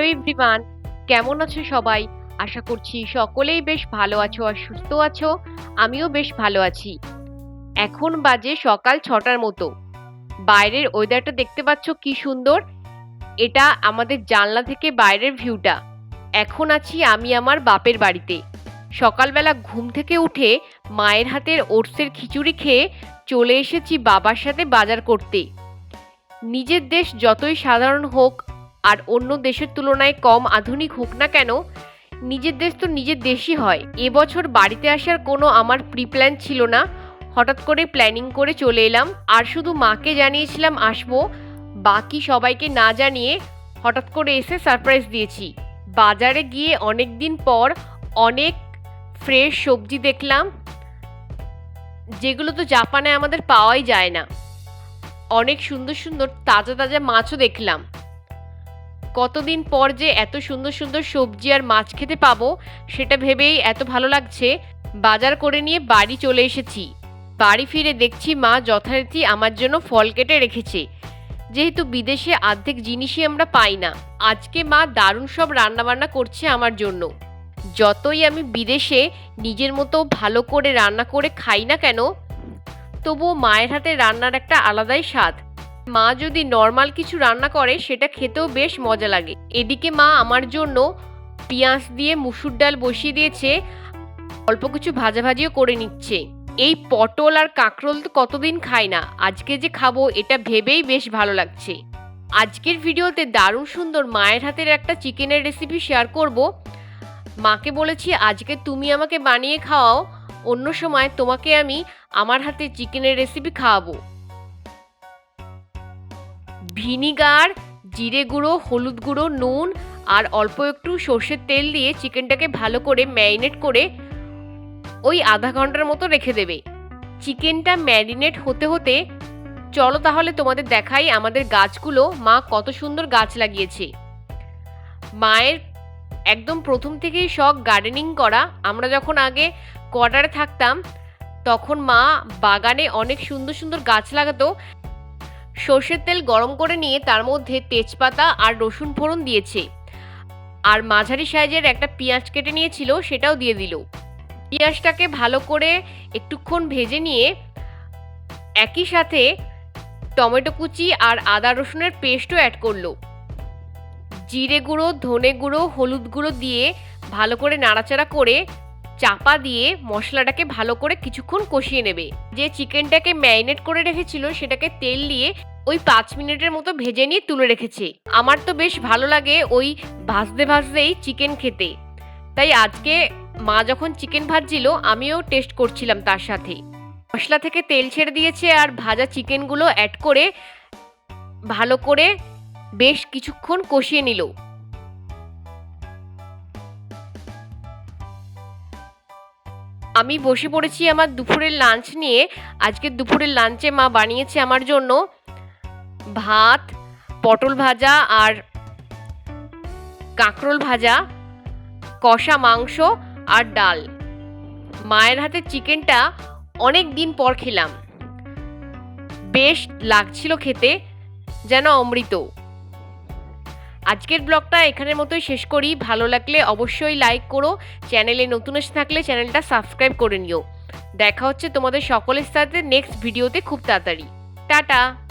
Hello everyone, কেমন আছো সবাই? আশা করছি সকলেই বেশ ভালো আছো আর সুস্থ আছো। আমিও বেশ ভালো আছি। এখন বাজে সকাল ছটার মতো। বাইরের ওয়েদারটা দেখতে পাচ্ছ কি সুন্দর। এটা আমাদের জানলা থেকে বাইরের ভিউটা এখন আছি আমি আমার বাপের বাড়িতে। সকালবেলা ঘুম থেকে উঠে মায়ের হাতের ওটসের খিচুড়ি খেয়ে চলে এসেছি বাবার সাথে বাজার করতে। নিজের দেশ যতই সাধারণ হোক আর অন্য দেশের তুলনায় কম আধুনিক হোক না কেন, নিজের দেশ তো নিজের দেশই হয়। এবছর বাড়িতে আসার কোনো আমার প্রি প্ল্যান ছিল না। হঠাৎ করে প্ল্যানিং করে চলে এলাম। আর শুধু মাকে জানিয়েছিলাম আসব, বাকি সবাইকে না জানিয়ে হঠাৎ করে এসে সারপ্রাইজ দিয়েছি। বাজারে গিয়ে অনেক দিন পর অনেক ফ্রেশ সবজি দেখলাম, যেগুলো তো জাপানে আমাদের পাওয়াই যায় না। অনেক সুন্দর সুন্দর তাজা তাজা মাছও দেখলাম। কতদিন পর যে এত সুন্দর সুন্দর সবজি আর মাছ খেতে পাবো, সেটা ভেবেই এত ভালো লাগছে। বাজার করে নিয়ে বাড়ি চলে এসেছি। বাড়ি ফিরে দেখছি মা যথারীতি আমার জন্য ফল কেটে রেখেছে। যেহেতু বিদেশে অর্ধেক জিনিসই আমরা পাই না, আজকে মা দারুণ সব রান্নাবান্না করছে আমার জন্য। যতই আমি বিদেশে নিজের মতো ভালো করে রান্না করে খাই না কেন, তবুও মায়ের হাতে রান্নার একটা আলাদাই স্বাদ। মা যদি নর্মাল কিছু রান্না করে, সেটা খেতেও বেশ মজা লাগে। এদিকে মা আমার জন্য পেঁয়াজ দিয়ে মুসুর ডাল বসিয়ে দিয়েছে, অল্প কিছু ভাজাভাজিও করে নিচ্ছে। এই পটল আর কাঁকরোল তো কতদিন খাই না, আজকে যে খাব এটা ভেবেই বেশ ভালো লাগছে। আজকের ভিডিওতে দারুণ সুন্দর মায়ের হাতের একটা চিকেনের রেসিপি শেয়ার করব। মাকে বলেছি, আজকে তুমি আমাকে বানিয়ে খাওয়াও, অন্য সময় তোমাকে আমি আমার হাতে চিকেনের রেসিপি খাওয়াবো। ভিনিগার, জিরে গুঁড়ো, হলুদ গুঁড়ো, নুন আর অল্প একটু সর্ষের তেল দিয়ে চিকেনটাকে ভালো করে ম্যারিনেট করে ওই আধা ঘণ্টার মতো রেখে দেবে। চিকেনটা ম্যারিনেট হতে হতে চলো তাহলে তোমাদের দেখাই আমাদের গাছগুলো। মা, কত সুন্দর গাছ লাগিয়েছে। মায়ের একদম প্রথম থেকেই শখ গার্ডেনিং করা। আমরা যখন আগে কোয়ার্টারে থাকতাম, তখন মা বাগানে অনেক সুন্দর সুন্দর গাছ লাগাতো। সর্ষের তেল গরম করে নিয়ে তার মধ্যে তেজপাতা আর রসুন ফোড়ন দিয়েছে। আর মাঝারি সাইজের একটা পেঁয়াজ কেটে নিয়েছিল, সেটাও দিয়ে দিল। পেঁয়াজটাকে ভালো করে একটুক্ষণ ভেজে নিয়ে একই সাথে টমেটো কুচি আর আদা রসুনের পেস্টও অ্যাড করল। জিরে গুঁড়ো, ধনে গুঁড়ো, হলুদ গুঁড়ো দিয়ে ভালো করে নাড়াচাড়া করে চাপা দিয়ে মশলাটাকে ভালো করে কিছুক্ষণ কষিয়ে নেবে। যে চিকেনটাকে ম্যারিনেট করে রেখেছিল, সেটাকে তেল দিয়ে ওই পাঁচ মিনিটের মতো ভেজে নিয়ে তুলে রেখেছে। আমার তো বেশ ভালো লাগে ওই ভাজতে ভাজতেই চিকেন খেতে। তাই আজকে মা যখন চিকেন ভাজছিল, আমিও টেস্ট করছিলাম তার সাথে। মশলা থেকে তেল ছেড়ে দিয়েছে আর ভাজা চিকেনগুলো অ্যাড করে ভালো করে বেশ কিছুক্ষণ কষিয়ে নিল। আমি বসে পড়েছি আমার দুপুরের লাঞ্চ নিয়ে। আজকে দুপুরের লাঞ্চে মা বানিয়েছে আমার জন্য ভাত, পটল ভাজা আর কাঁকরোল ভাজা, কষা মাংস আর ডাল। মায়ের হাতে চিকেনটা অনেক দিন পর খেলাম। বেশ লাগছিল খেতে, যেন অমৃত। আজকের ব্লগটা এখানের মতোই শেষ করি। ভালো লাগলে অবশ্যই লাইক করো। চ্যানেলে নতুন এসে থাকলে চ্যানেলটা সাবস্ক্রাইব করে নিও। দেখা হচ্ছে তোমাদের সকলের সাথে নেক্সট ভিডিওতে খুব তাড়াতাড়ি। টাটা!